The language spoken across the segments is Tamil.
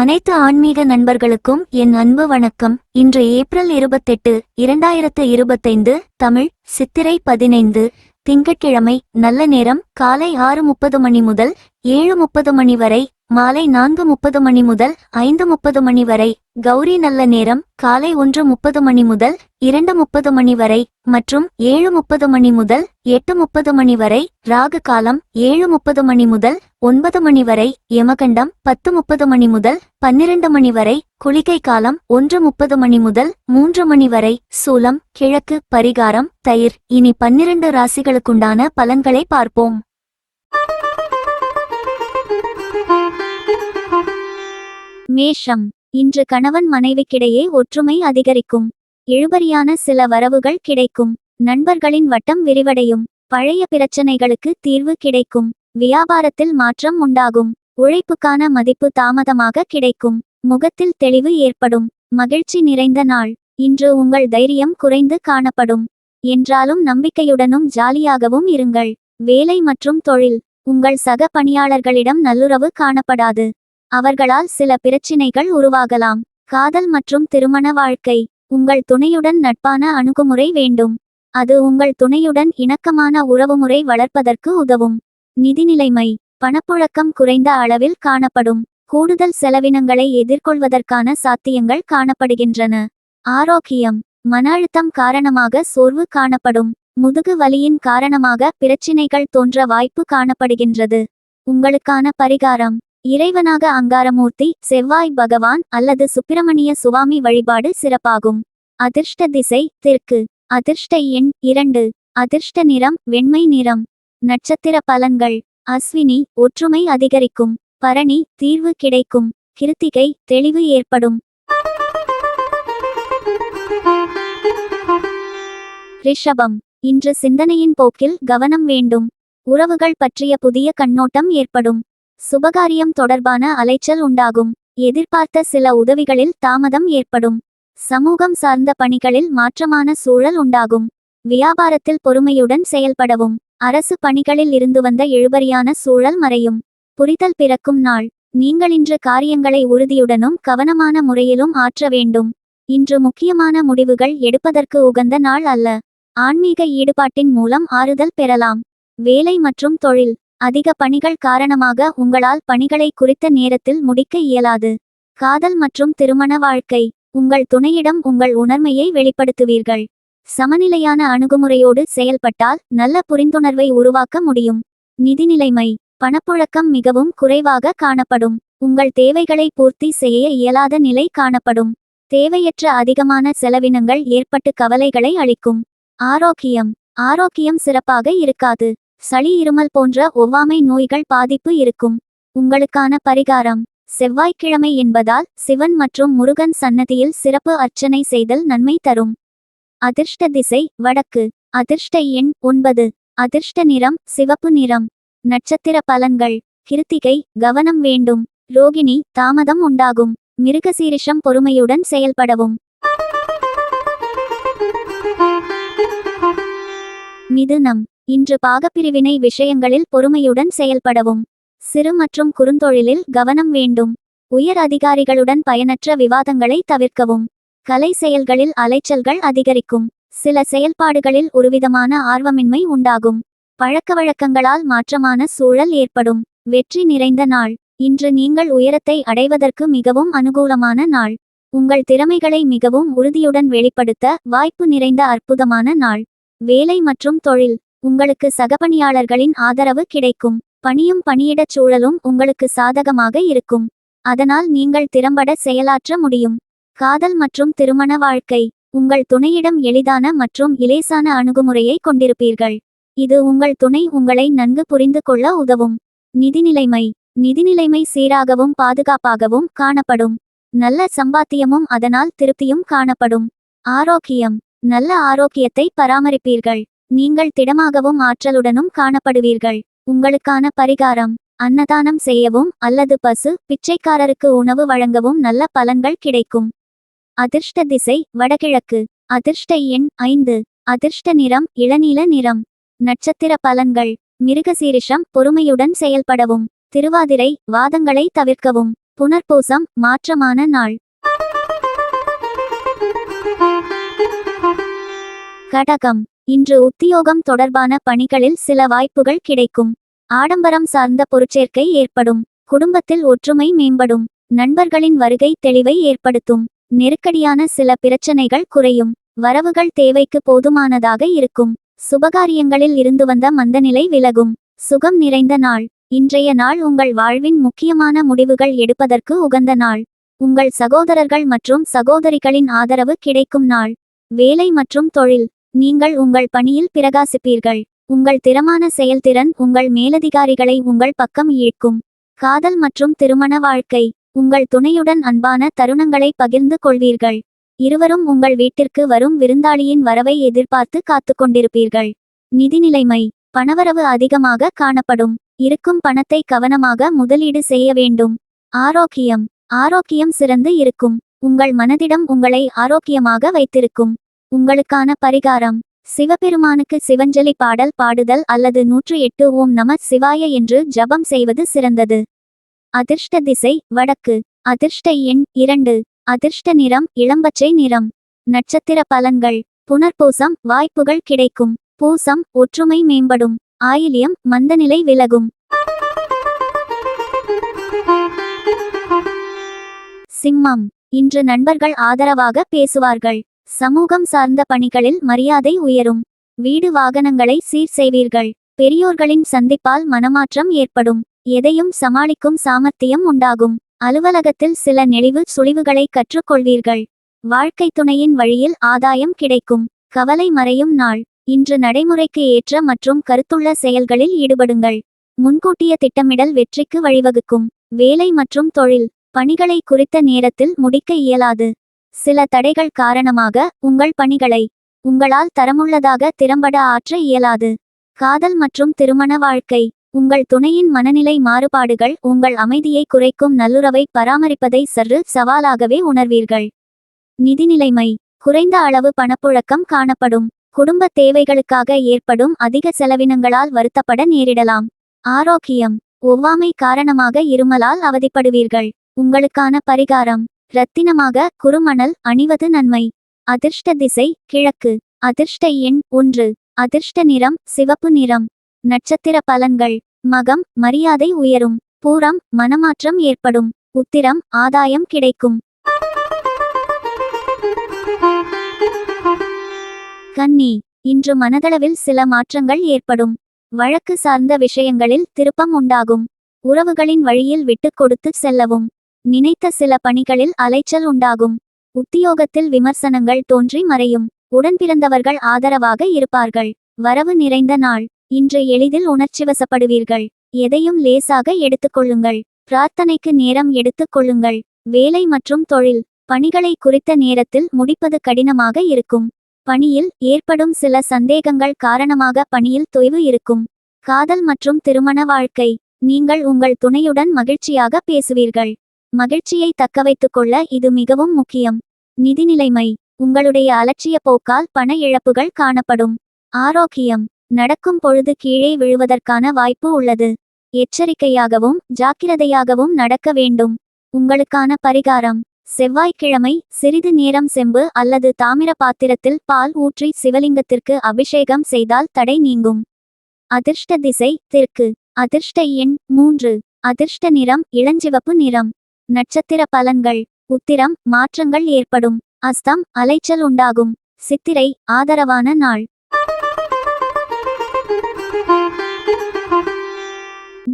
அனைத்து ஆன்மீக நண்பர்களுக்கும் என் அன்பு வணக்கம். இன்று ஏப்ரல் இருபத்தெட்டு இரண்டாயிரத்து இருபத்தைந்து தமிழ் சித்திரை பதினைந்து திங்கட்கிழமை நல்ல நேரம் காலை ஆறு முப்பது மணி முதல் ஏழு முப்பது மணி வரை மாலை நான்கு முப்பது மணி முதல் ஐந்து முப்பது மணி வரை கௌரி நல்ல நேரம் காலை ஒன்று முப்பது மணி முதல் இரண்டு முப்பது மணி வரை மற்றும் ஏழு முப்பது மணி முதல் எட்டு முப்பது மணி வரை ராகு காலம் ஏழு முப்பது மணி முதல் ஒன்பது மணி வரை யமகண்டம் பத்து முப்பது மணி முதல் பன்னிரண்டு மணி வரை குளிகை காலம் ஒன்று முப்பது மணி முதல் மூன்று மணி வரை சூலம் கிழக்கு பரிகாரம் தயிர் இனி பன்னிரண்டு ராசிகளுக்குண்டான பலன்களை பார்ப்போம். மேஷம் இன்று கணவன் மனைவிக்கிடையே ஒற்றுமை அதிகரிக்கும். இழுபறியான சில வரவுகள் கிடைக்கும். நண்பர்களின் வட்டம் விரிவடையும். பழைய பிரச்சனைகளுக்கு தீர்வு கிடைக்கும். வியாபாரத்தில் மாற்றம் உண்டாகும். உழைப்புக்கான மதிப்பு தாமதமாக கிடைக்கும். முகத்தில் தெளிவு ஏற்படும். மகிழ்ச்சி நிறைந்த நாள். இன்று உங்கள் தைரியம் குறைந்து காணப்படும். என்றாலும் நம்பிக்கையுடனும் ஜாலியாகவும் இருங்கள். வேலை மற்றும் தொழில். உங்கள் சக பணியாளர்களிடம் நல்லுறவு காணப்படாது. அவர்களால் சில பிரச்சினைகள் உருவாகலாம். காதல் மற்றும் திருமண வாழ்க்கை. உங்கள் துணையுடன் நட்பான அணுகுமுறை வேண்டும். அது உங்கள் துணையுடன் இணக்கமான உறவுமுறை வளர்ப்பதற்கு உதவும். நிதிநிலைமை பணப்புழக்கம் குறைந்த அளவில் காணப்படும். கூடுதல் செலவினங்களை எதிர்கொள்வதற்கான சாத்தியங்கள் காணப்படுகின்றன. ஆரோக்கியம். மன அழுத்தம் காரணமாக சோர்வு காணப்படும். முதுகு வலியின் காரணமாக பிரச்சினைகள் தோன்ற வாய்ப்பு காணப்படுகின்றது. உங்களுக்கான பரிகாரம். இறைவனாக அங்காரமூர்த்தி செவ்வாய் பகவான் அல்லது சுப்பிரமணிய சுவாமி வழிபாடு சிறப்பாகும். அதிர்ஷ்ட திசை தெற்கு. அதிர்ஷ்ட எண் இரண்டு. அதிர்ஷ்ட நிறம் வெண்மை நிறம். நட்சத்திர பலன்கள். அஸ்வினி ஒற்றுமை அதிகரிக்கும். பரணி தீர்வு கிடைக்கும். கிருத்திகை தெளிவு ஏற்படும். ரிஷபம். இன்று சிந்தனையின் போக்கில் கவனம் வேண்டும். உறவுகள் பற்றிய புதிய கண்ணோட்டம் ஏற்படும். சுபகாரியம் தொடர்பான அலைச்சல் உண்டாகும். எதிர்பார்த்த சில உதவிகளில் தாமதம் ஏற்படும். சமூகம் சார்ந்த பணிகளில் மாற்றமான சூழல் உண்டாகும். வியாபாரத்தில் பொறுமையுடன் செயல்படவும். அரசு பணிகளில் இருந்து வந்த இழுபறியான சூழல் மறையும். புரிதல் பிறக்கும் நாள். நீங்கள் இன்று காரியங்களை உறுதியுடனும் கவனமான முறையிலும் ஆற்ற வேண்டும். இன்று முக்கியமான முடிவுகள் எடுப்பதற்கு உகந்த நாள் அல்ல. ஆன்மீக ஈடுபாட்டின் மூலம் ஆறுதல் பெறலாம். வேலை மற்றும் தொழில். அதிக பணிகள் காரணமாக உங்களால் பணிகளை குறித்த நேரத்தில் முடிக்க இயலாது. காதல் மற்றும் திருமண வாழ்க்கை. உங்கள் துணையிடம் உங்கள் உணர்மையை வெளிப்படுத்துவீர்கள். சமநிலையான அணுகுமுறையோடு செயல்பட்டால் நல்ல புரிந்துணர்வை உருவாக்க முடியும். நிதிநிலைமை பணப்புழக்கம் மிகவும் குறைவாக காணப்படும். உங்கள் தேவைகளை பூர்த்தி செய்ய இயலாத நிலை காணப்படும். தேவையற்ற அதிகமான செலவினங்கள் ஏற்பட்டு கவலைகளை அளிக்கும். ஆரோக்கியம். ஆரோக்கியம் சிறப்பாக இருக்காது. சளி இருமல் போன்ற ஒவ்வாமை நோய்கள் பாதிப்பு இருக்கும். உங்களுக்கான பரிகாரம் செவ்வாய்க்கிழமை என்பதால் சிவன் மற்றும் முருகன் சன்னதியில் சிறப்பு அர்ச்சனை செய்தல் நன்மை தரும். அதிர்ஷ்ட திசை வடக்கு. அதிர்ஷ்ட எண் ஒன்பது. அதிர்ஷ்ட நிறம் சிவப்பு நிறம். நட்சத்திர பலன்கள். கிருத்திகை கவனம் வேண்டும். ரோகிணி தாமதம் உண்டாகும். மிருகசீரிஷம் பொறுமையுடன் செயல்படவும். மிதுனம். இன்று பாகப்பிரிவினை விஷயங்களில் பொறுமையுடன் செயல்படவும். சிறு மற்றும் குறுந்தொழிலில் கவனம் வேண்டும். உயர் அதிகாரிகளுடன் பயனற்ற விவாதங்களை தவிர்க்கவும். கலை செயல்களில் அலைச்சல்கள் அதிகரிக்கும். சில செயல்பாடுகளில் ஒருவிதமான ஆர்வமின்மை உண்டாகும். பழக்கவழக்கங்களால் மாற்றமான சூழல் ஏற்படும். வெற்றி நிறைந்த நாள். இன்று நீங்கள் உயரத்தை அடைவதற்கு மிகவும் அனுகூலமான நாள். உங்கள் திறமைகளை மிகவும் உறுதியுடன் வெளிப்படுத்த வாய்ப்பு நிறைந்த அற்புதமான நாள். வேலை மற்றும் தொழில். உங்களுக்கு சகபணியாளர்களின் ஆதரவு கிடைக்கும். பணியும் பணியிடச் சூழலும் உங்களுக்கு சாதகமாக இருக்கும். அதனால் நீங்கள் திறம்பட செயலாற்ற முடியும். காதல் மற்றும் திருமண வாழ்க்கை. உங்கள் துணையிடம் எளிதான மற்றும் இலேசான அணுகுமுறையை கொண்டிருப்பீர்கள். இது உங்கள் துணை உங்களை நன்கு புரிந்து கொள்ள உதவும். நிதிநிலைமை. நிதிநிலைமை சீராகவும் பாதுகாப்பாகவும் காணப்படும். நல்ல சம்பாத்தியமும் அதனால் திருப்தியும் காணப்படும். ஆரோக்கியம். நல்ல ஆரோக்கியத்தை பராமரிப்பீர்கள். நீங்கள் திடமாகவும் ஆற்றலுடனும் காணப்படுவீர்கள். உங்களுக்கான பரிகாரம் அன்னதானம் செய்யவும் அல்லது பசு பிச்சைக்காரருக்கு உணவு வழங்கவும் நல்ல பலன்கள் கிடைக்கும். அதிர்ஷ்ட திசை வடகிழக்கு. அதிர்ஷ்ட எண் ஐந்து. அதிர்ஷ்ட நிறம் இளநீல நிறம். நட்சத்திர பலன்கள். மிருகசீரிஷம் பொறுமையுடன் செயல்படவும். திருவாதிரை வாதங்களை தவிர்க்கவும். புனர்பூசம் மாற்றமான நாள். கடகம். இன்று உத்தியோகம் தொடர்பான பணிகளில் சில வாய்ப்புகள் கிடைக்கும். ஆடம்பரம் சார்ந்த பொருட்சேர்க்கை ஏற்படும். குடும்பத்தில் ஒற்றுமை மேம்படும். நண்பர்களின் வருகை தெளிவை ஏற்படுத்தும். நெருக்கடியான சில பிரச்சனைகள் குறையும். வரவுகள் தேவைக்கு போதுமானதாக இருக்கும். சுபகாரியங்களில் இருந்து வந்த மந்தநிலை விலகும். சுகம் நிறைந்த நாள். இன்றைய நாள் உங்கள் வாழ்வின் முக்கியமான முடிவுகள் எடுப்பதற்கு உகந்த நாள். உங்கள் சகோதரர்கள் மற்றும் சகோதரிகளின் ஆதரவு கிடைக்கும் நாள். வேலை மற்றும் தொழில். நீங்கள் உங்கள் பணியில் பிரகாசிப்பீர்கள். உங்கள் திறமான செயல்திறன் உங்கள் மேலதிகாரிகளை உங்கள் பக்கம் ஈர்க்கும். காதல் மற்றும் திருமண வாழ்க்கை. உங்கள் துணையுடன் அன்பான தருணங்களை பகிர்ந்து கொள்வீர்கள். இருவரும் உங்கள் வீட்டிற்கு வரும் விருந்தாளியின் வரவை எதிர்பார்த்து காத்து கொண்டிருப்பீர்கள். நிதிநிலைமை பணவரவு அதிகமாக காணப்படும். இருக்கும் பணத்தை கவனமாக முதலீடு செய்ய வேண்டும். ஆரோக்கியம். ஆரோக்கியம் சிறந்து இருக்கும். உங்கள் மனதிடம் உங்களை ஆரோக்கியமாக வைத்திருக்கும். உங்களுக்கான பரிகாரம். சிவபெருமானுக்கு சிவஞ்சலி பாடல் பாடுதல் அல்லது நூற்று எட்டு ஓம் நம சிவாய என்று ஜபம் செய்வது சிறந்தது. அதிர்ஷ்ட திசை வடக்கு. அதிர்ஷ்ட எண் இரண்டு. அதிர்ஷ்ட நிறம் இளம்பச்சை நிறம். நட்சத்திர பலன்கள். புனர்பூசம் வாய்ப்புகள் கிடைக்கும். பூசம் ஒற்றுமை மேம்படும். ஆயிலியம் மந்தநிலை விலகும். சிம்மம். இன்று நண்பர்கள் ஆதரவாக பேசுவார்கள். சமூகம் சார்ந்த பணிகளில் மரியாதை உயரும். வீடு வாகனங்களை சீர் செய்வீர்கள். பெரியோர்களின் சந்திப்பால் மனமாற்றம் ஏற்படும். எதையும் சமாளிக்கும் சாமர்த்தியம் உண்டாகும். அலுவலகத்தில் சில நெளிவு சுழிவுகளை கற்றுக்கொள்வீர்கள். வாழ்க்கை துணையின் வழியில் ஆதாயம் கிடைக்கும். கவலை மறையும் நாள். இன்று நடைமுறைக்கு ஏற்ற மற்றும் கருத்துள்ள செயல்களில் ஈடுபடுங்கள். முன்கூட்டிய திட்டமிடல் வெற்றிக்கு வழிவகுக்கும். வேலை மற்றும் தொழில். பணிகளை குறித்த நேரத்தில் முடிக்க இயலாது. சில தடைகள் காரணமாக உங்கள் பணிகளை உங்களால் தரமுள்ளதாக திறம்பட ஆற்ற இயலாது. காதல் மற்றும் திருமண வாழ்க்கை. உங்கள் துணையின் மனநிலை மாறுபாடுகள் உங்கள் அமைதியை குறைக்கும் நல்லுறவை பராமரிப்பதை சற்று சவாலாகவே உணர்வீர்கள். நிதிநிலைமை குறைந்த அளவு பணப்புழக்கம் காணப்படும். குடும்ப தேவைகளுக்காக ஏற்படும் அதிக செலவினங்களால் வருத்தப்பட நேரிடலாம். ஆரோக்கியம். ஒவ்வாமை காரணமாக இருமலால் அவதிப்படுவீர்கள். உங்களுக்கான பரிகாரம். ரத்தினமாக குறுமணல் அணிவது நன்மை. அதிர்ஷ்ட திசை கிழக்கு. அதிர்ஷ்ட எண் ஒன்று. அதிர்ஷ்ட நிறம் சிவப்பு நிறம். நட்சத்திர பலன்கள். மகம் மரியாதை உயரும். பூரம் மனமாற்றம் ஏற்படும். உத்திரம் ஆதாயம் கிடைக்கும். கன்னி. இன்று மனதளவில் சில மாற்றங்கள் ஏற்படும். வழக்கு சார்ந்த விஷயங்களில் திருப்பம் உண்டாகும். உறவுகளின் வழியில் விட்டுக் கொடுத்து செல்லவும். நினைத்த சில பணிகளில் அலைச்சல் உண்டாகும். உத்தியோகத்தில் விமர்சனங்கள் தோன்றி மறையும். உடன்பிறந்தவர்கள் ஆதரவாக இருப்பார்கள். வரவு நிறைந்த நாள். இன்று எளிதில் உணர்ச்சிவசப்படுவீர்கள் எதையும் லேசாக எடுத்துக்கொள்ளுங்கள் பிரார்த்தனைக்கு நேரம் எடுத்துக்கொள்ளுங்கள் வேலை மற்றும் தொழில். பணிகளை குறித்த நேரத்தில் முடிப்பது கடினமாக இருக்கும். பணியில் ஏற்படும் சில சந்தேகங்கள் காரணமாக பணியில் தொய்வு இருக்கும். காதல் மற்றும் திருமண வாழ்க்கை. நீங்கள் உங்கள் துணையுடன் மகிழ்ச்சியாக பேசுவீர்கள். மகிழ்ச்சியை தக்கவைத்துக் கொள்ள இது மிகவும் முக்கியம். நிதிநிலைமை. உங்களுடைய அலட்சிய போக்கால் பண இழப்புகள் காணப்படும். ஆரோக்கியம். நடக்கும் பொழுது கீழே விழுவதற்கான வாய்ப்பு உள்ளது. எச்சரிக்கையாகவும் ஜாக்கிரதையாகவும் நடக்க வேண்டும். உங்களுக்கான பரிகாரம். செவ்வாய்க்கிழமை சிறிது நேரம் செம்பு அல்லது தாமிர பாத்திரத்தில் பால் ஊற்றி சிவலிங்கத்திற்கு அபிஷேகம் செய்தால் தடை நீங்கும். அதிர்ஷ்ட திசை தெற்கு. அதிர்ஷ்ட எண் மூன்று. அதிர்ஷ்ட நிறம் இளஞ்சிவப்பு நிறம். நட்சத்திர பலன்கள் உத்திரம் மாற்றங்கள் ஏற்படும். அஸ்தம் அலைச்சல் உண்டாகும். சித்திரை ஆதரவான நாள்.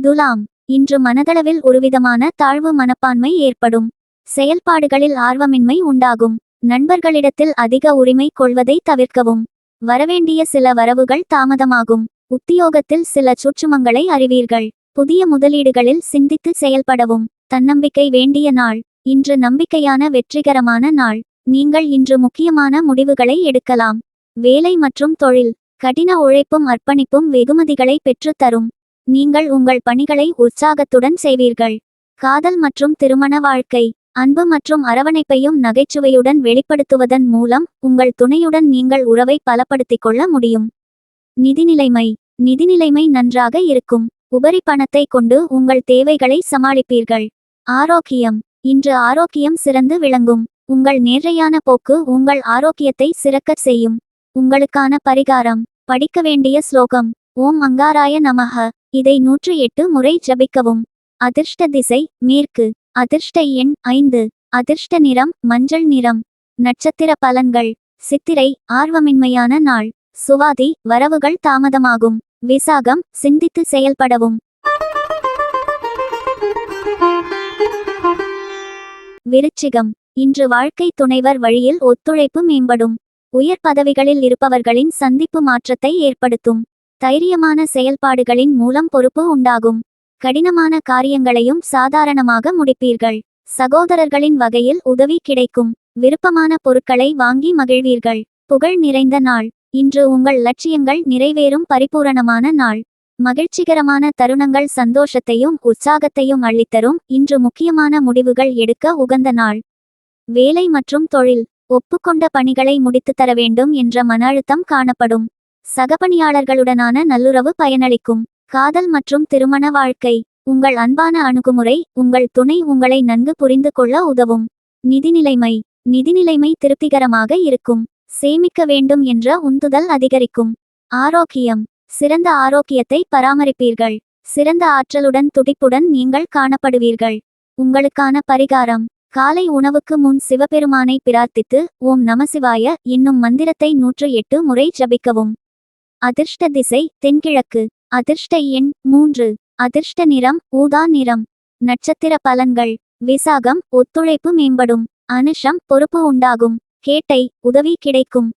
துலாம் இன்று மனதளவில் ஒருவிதமான தாழ்வு மனப்பான்மை ஏற்படும். செயல்பாடுகளில் ஆர்வமின்மை உண்டாகும். நண்பர்களிடத்தில் அதிக உரிமை கொள்வதை தவிர்க்கவும். வரவேண்டிய சில வரவுகள் தாமதமாகும். உத்தியோகத்தில் சில சுற்றுமங்களை அறிவீர்கள். புதிய முதலீடுகளில் சிந்தித்து செயல்படவும். தன்னம்பிக்கை வேண்டிய நாள். இன்று நம்பிக்கையான வெற்றிகரமான நாள். நீங்கள் இன்று முக்கியமான முடிவுகளை எடுக்கலாம். வேலை மற்றும் தொழில். கடின உழைப்பும் அர்ப்பணிப்பும் வெகுமதிகளை பெற்றுத் தரும். நீங்கள் உங்கள் பணிகளை உற்சாகத்துடன் செய்வீர்கள். காதல் மற்றும் திருமண வாழ்க்கை. அன்பு மற்றும் அரவணைப்பையும் நகைச்சுவையுடன் வெளிப்படுத்துவதன் மூலம் உங்கள் துணையுடன் நீங்கள் உறவை பலப்படுத்திக் கொள்ள முடியும். நிதிநிலைமை. நிதிநிலைமை நன்றாக இருக்கும். உபரி பணத்தை கொண்டு உங்கள் தேவைகளை சமாளிப்பீர்கள். ஆரோக்கியம். இன்று ஆரோக்கியம் சிறந்து விளங்கும். உங்கள் நேர்றையான போக்கு உங்கள் ஆரோக்கியத்தை சிறக்கச் செய்யும். உங்களுக்கான பரிகாரம். படிக்க வேண்டிய ஸ்லோகம். ஓம் அங்காராய நமக இதை நூற்று எட்டு முறை ஜபிக்கவும். அதிர்ஷ்ட திசை மேற்கு. அதிர்ஷ்ட எண் ஐந்து. அதிர்ஷ்ட நிறம் மஞ்சள் நிறம். நட்சத்திர பலன்கள். சித்திரை ஆர்வமின்மையான நாள். சுவாதி வரவுகள் தாமதமாகும். விசாகம் சிந்தித்து செயல்படவும். விருச்சிகம். இன்று வாழ்க்கை துணைவர் வழியில் ஒத்துழைப்பு மேம்படும். உயர் பதவிகளில் இருப்பவர்களின் சந்திப்பு மாற்றத்தை ஏற்படுத்தும். தைரியமான செயல்பாடுகளின் மூலம் பொறுப்பு உண்டாகும். கடினமான காரியங்களையும் சாதாரணமாக முடிப்பீர்கள். சகோதரர்களின் வகையில் உதவி கிடைக்கும். விருப்பமான பொருட்களை வாங்கி மகிழ்வீர்கள். புகழ் நிறைந்த நாள். இன்று உங்கள் லட்சியங்கள் நிறைவேறும் பரிபூரணமான நாள். மகிழ்ச்சிகரமான தருணங்கள் சந்தோஷத்தையும் உற்சாகத்தையும் அள்ளித்தரும். இன்று முக்கியமான முடிவுகள் எடுக்க உகந்த நாள். வேலை மற்றும் தொழில். ஒப்புக்கொண்ட பணிகளை முடித்துத் தர வேண்டும் என்ற மன அழுத்தம் காணப்படும். சகபணியாளர்களுடனான நல்லுறவு பயனளிக்கும். காதல் மற்றும் திருமண வாழ்க்கை. உங்கள் அன்பான அணுகுமுறை உங்கள் துணை உங்களை நன்கு புரிந்து கொள்ள உதவும். நிதிநிலைமை நிதிநிலைமை திருப்திகரமாக இருக்கும். சேமிக்க வேண்டும் என்ற உந்துதல் அதிகரிக்கும். ஆரோக்கியம். சிறந்த ஆரோக்கியத்தை பராமரிப்பீர்கள். சிறந்த ஆற்றலுடன் துடிப்புடன் நீங்கள் காணப்படுவீர்கள். உங்களுக்கான பரிகாரம். காலை உணவுக்கு முன் சிவபெருமானை பிரார்த்தித்து ஓம் நமசிவாய என்னும் மந்திரத்தை நூற்று எட்டு முறை ஜபிக்கவும். அதிர்ஷ்ட திசை தென்கிழக்கு. அதிர்ஷ்ட எண் மூன்று. அதிர்ஷ்ட நிறம் ஊதா நிறம். நட்சத்திர பலன்கள். விசாகம் ஒத்துழைப்பு மேம்படும். அனுஷம் பொறுப்பு உண்டாகும். கேட்டை உதவி கிடைக்கும்.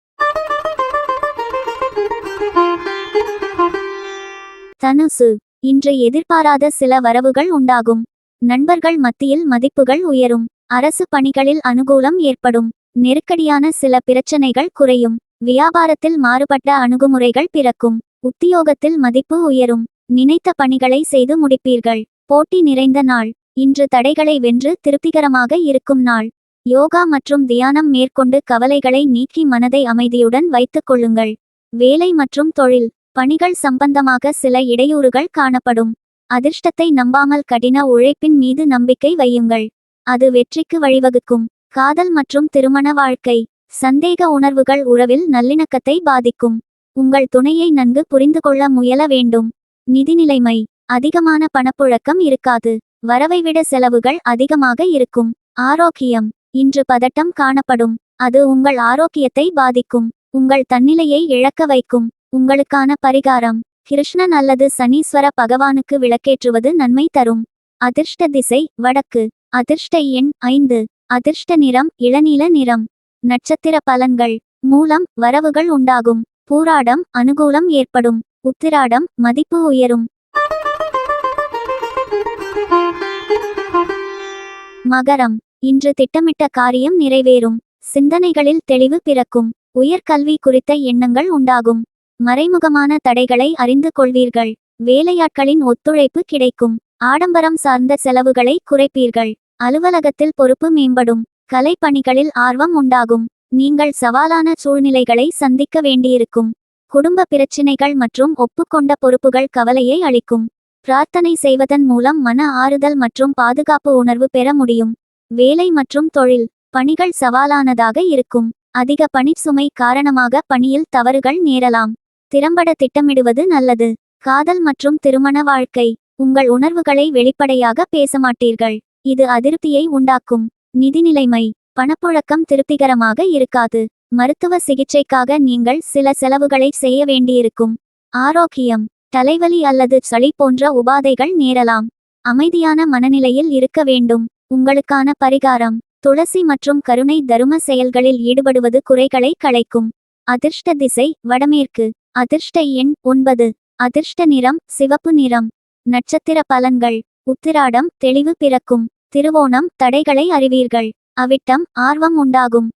தனுசு. இன்று எதிர்பாராத சில வரவுகள் உண்டாகும். நண்பர்கள் மத்தியில் மதிப்புகள் உயரும். அரசு பணிகளில் அனுகூலம் ஏற்படும். நெருக்கடியான சில பிரச்சனைகள் குறையும். வியாபாரத்தில் மாறுபட்ட அணுகுமுறைகள் பிறக்கும். உத்தியோகத்தில் மதிப்பு உயரும். நினைத்த பணிகளை செய்து முடிப்பீர்கள். போட்டி நிறைந்த நாள். இன்று தடைகளை வென்று திருப்திகரமாக இருக்கும் நாள். யோகா மற்றும் தியானம் மேற்கொண்டு கவலைகளை நீக்கி மனதை அமைதியுடன் வைத்துக் கொள்ளுங்கள். வேலை மற்றும் தொழில். பணிகள் சம்பந்தமாக சில இடையூறுகள் காணப்படும். அதிர்ஷ்டத்தை நம்பாமல் கடின உழைப்பின் மீது நம்பிக்கை வையுங்கள். அது வெற்றிக்கு வழிவகுக்கும். காதல் மற்றும் திருமண வாழ்க்கை. சந்தேக உணர்வுகள் உறவில் நல்லிணக்கத்தை பாதிக்கும். உங்கள் துணையை நன்கு புரிந்து கொள்ள முயல வேண்டும். நிதிநிலைமை அதிகமான பணப்புழக்கம் இருக்காது. வரவை விட செலவுகள் அதிகமாக இருக்கும். ஆரோக்கியம். இன்று பதட்டம் காணப்படும். அது உங்கள் ஆரோக்கியத்தை பாதிக்கும். உங்கள் தன்னிலையை இழக்க வைக்கும். உங்களுக்கான பரிகாரம். கிருஷ்ணன் அல்லது சனீஸ்வர பகவானுக்கு விளக்கேற்றுவது நன்மை தரும். அதிர்ஷ்ட திசை வடக்கு. அதிர்ஷ்ட எண் ஐந்து. அதிர்ஷ்ட நிறம் இளநீல நிறம். நட்சத்திர பலன்கள். மூலம் வரவுகள் உண்டாகும். பூராடம் அனுகூலம் ஏற்படும். உத்திராடம் மதிப்பு உயரும். மகரம். இன்று திட்டமிட்ட காரியம் நிறைவேறும். சிந்தனைகளில் தெளிவு பிறக்கும். உயர்கல்வி குறித்த எண்ணங்கள் உண்டாகும். மறைமுகமான தடைகளை அறிந்து கொள்வீர்கள். வேலையாட்களின் ஒத்துழைப்பு கிடைக்கும். ஆடம்பரம் சார்ந்த செலவுகளை குறைப்பீர்கள். அலுவலகத்தில் பொறுப்பு மேம்படும். கலைப்பணிகளில் ஆர்வம் உண்டாகும். நீங்கள் சவாலான சூழ்நிலைகளை சந்திக்க வேண்டியிருக்கும். குடும்ப பிரச்சினைகள் மற்றும் ஒப்புக்கொண்ட பொறுப்புகள் கவலையை அளிக்கும். பிரார்த்தனை செய்வதன் மூலம் மன ஆறுதல் மற்றும் பாதுகாப்பு உணர்வு பெற முடியும். வேலை மற்றும் தொழில் பணிகள் சவாலானதாக இருக்கும். அதிக பணிச்சுமை காரணமாக பணியில் தவறுகள் நேரலாம். திறம்பட திட்டமிடுவது நல்லது. காதல் மற்றும் திருமண வாழ்க்கை. உங்கள் உணர்வுகளை வெளிப்படையாக பேச மாட்டீர்கள் இது அதிருப்தியை உண்டாக்கும். நிதிநிலைமை. பணப்புழக்கம் திருப்திகரமாக இருக்காது. மருத்துவ சிகிச்சைக்காக நீங்கள் சில செலவுகளை செய்ய வேண்டியிருக்கும். ஆரோக்கியம். தலைவலி அல்லது சளி போன்ற உபாதைகள் நேரலாம். அமைதியான மனநிலையில் இருக்க வேண்டும். உங்களுக்கான பரிகாரம். துளசி மற்றும் கருணை தரும செயல்களில் ஈடுபடுவது குறைகளை களைக்கும் அதிர்ஷ்ட திசை வடமேற்கு. அதிர்ஷ்ட எண் ஒன்பது. அதிர்ஷ்ட நிறம் சிவப்பு நிறம். நட்சத்திர பலன்கள். உத்திராடம் தெளிவு பிறக்கும். திருவோணம் தடைகளை அறிவீர்கள். அவிட்டம் ஆர்வம் உண்டாகும்.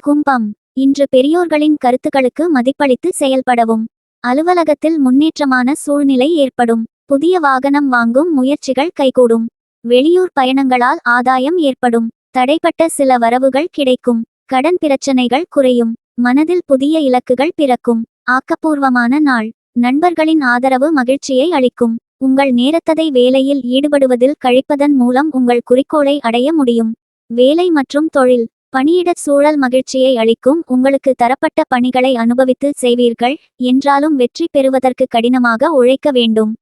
கும்பம். இன்று பெரியோர்களின் கருத்துக்களுக்கு மதிப்பளித்து செயல்படவும். அலுவலகத்தில் முன்னேற்றமான சூழ்நிலை ஏற்படும். புதிய வாகனம் வாங்கும் முயற்சிகள் கைகூடும். வெளியூர் பயணங்களால் ஆதாயம் ஏற்படும். தடைப்பட்ட சில வரவுகள் கிடைக்கும். கடன் பிரச்சனைகள் குறையும். மனதில் புதிய இலக்குகள் பிறக்கும். ஆக்கப்பூர்வமான நாள். நண்பர்களின் ஆதரவு மகிழ்ச்சியை அளிக்கும். உங்கள் நேரத்ததை வேலையில் ஈடுபடுவதில் கழிப்பதன் மூலம் உங்கள் குறிக்கோளை அடைய முடியும். வேலை மற்றும் தொழில். பணியிடச் சூழல் மகிழ்ச்சியை அளிக்கும். உங்களுக்கு தரப்பட்ட பணிகளை அனுபவித்து செய்வீர்கள். என்றாலும் வெற்றி பெறுவதற்கு கடினமாக உழைக்க வேண்டும்.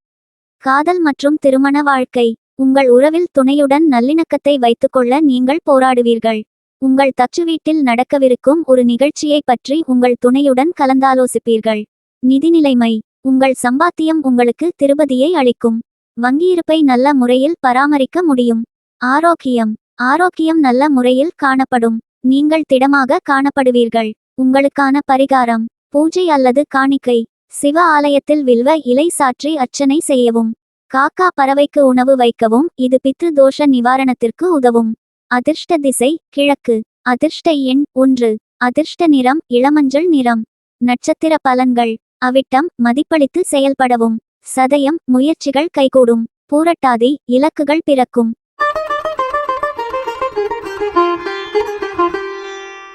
காதல் மற்றும் திருமண வாழ்க்கை. உங்கள் உறவில் துணையுடன் நல்லிணக்கத்தை வைத்துக்கொள்ள நீங்கள் போராடுவீர்கள். உங்கள் தச்சு வீட்டில் நடக்கவிருக்கும் ஒரு நிகழ்ச்சியை பற்றி உங்கள் துணையுடன் கலந்தாலோசிப்பீர்கள். நிதி நிலைமை உங்கள் சம்பாத்தியம் உங்களுக்கு திருபதியை அளிக்கும். வங்கியிருப்பை நல்ல முறையில் பராமரிக்க முடியும். ஆரோக்கியம். ஆரோக்கியம் நல்ல முறையில் காணப்படும். நீங்கள் திடமாக காணப்படுவீர்கள். உங்களுக்கான பரிகாரம். பூஜை அல்லது காணிக்கை. சிவ ஆலயத்தில் வில்வ இலை சாற்றி அர்ச்சனை செய்யவும். காக்கா பறவைக்கு உணவு வைக்கவும். இது பித்ரு தோஷ நிவாரணத்திற்கு உதவும். அதிர்ஷ்ட திசை கிழக்கு. அதிர்ஷ்ட எண் ஒன்று. அதிர்ஷ்ட நிறம் இளமஞ்சள் நிறம். நட்சத்திர பலன்கள். அவிட்டம் மதிப்பளித்து செயல்படவும். சதயம் முயற்சிகள் கைகூடும். பூரட்டாதி இலக்குகள் பிறக்கும்.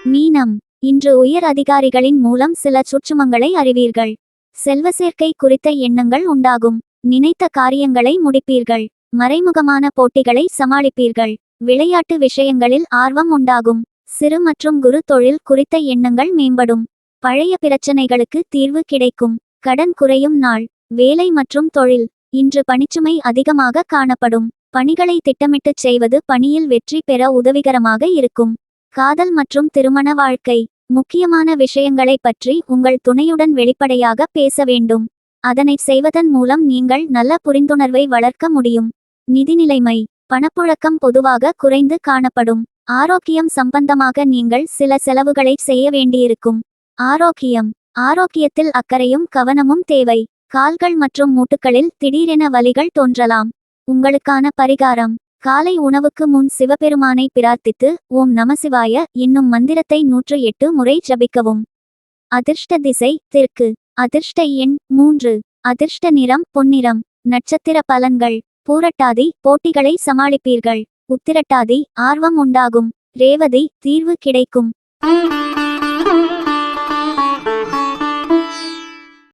மீனம். இன்று உயர் அதிகாரிகளின் மூலம் சில சுற்றுமங்களை அறிவீர்கள். செல்வ சேர்க்கை குறித்த எண்ணங்கள் உண்டாகும். நினைத்த காரியங்களை முடிப்பீர்கள். மறைமுகமான போட்டிகளை சமாளிப்பீர்கள். விளையாட்டு விஷயங்களில் ஆர்வம் உண்டாகும். சிறு மற்றும் குரு தொழில் குறித்த எண்ணங்கள் மேம்படும். பழைய பிரச்சனைகளுக்கு தீர்வு கிடைக்கும். கடன் குறையும் நாள் வேலை மற்றும் தொழில் இன்று பணிச்சுமை அதிகமாக காணப்படும். பணிகளை திட்டமிட்டுச் செய்வது பணியில் வெற்றி பெற உதவிகரமாக இருக்கும். காதல் மற்றும் திருமண வாழ்க்கை முக்கியமான விஷயங்களை பற்றி உங்கள் துணையுடன் வெளிப்படையாக பேச வேண்டும். அதனை செய்வதன் மூலம் நீங்கள் நல்ல புரிந்துணர்வை வளர்க்க முடியும். நிதிநிலைமை பணப்புழக்கம் பொதுவாக குறைந்து காணப்படும். ஆரோக்கியம் சம்பந்தமாக நீங்கள் சில செலவுகளை செய்ய வேண்டியிருக்கும். ஆரோக்கியம். ஆரோக்கியத்தில் அக்கறையும் கவனமும் தேவை. கால்கள் மற்றும் மூட்டுகளில் திடீரென வலிகள் தோன்றலாம். உங்களுக்கான பரிகாரம். காலை உணவுக்கு முன் சிவபெருமானை பிரார்த்தித்து ஓம் நமசிவாய என்னும் மந்திரத்தை நூற்று எட்டு முறை ஜபிக்கவும். அதிர்ஷ்ட திசை தெற்கு. அதிர்ஷ்ட எண் மூன்று. அதிர்ஷ்ட நிறம் பொன்னிறம். நட்சத்திர பலன்கள். பூரட்டாதி போட்டிகளை சமாளிப்பீர்கள். உத்திரட்டாதி ஆர்வம் உண்டாகும். ரேவதி தீர்வு கிடைக்கும்.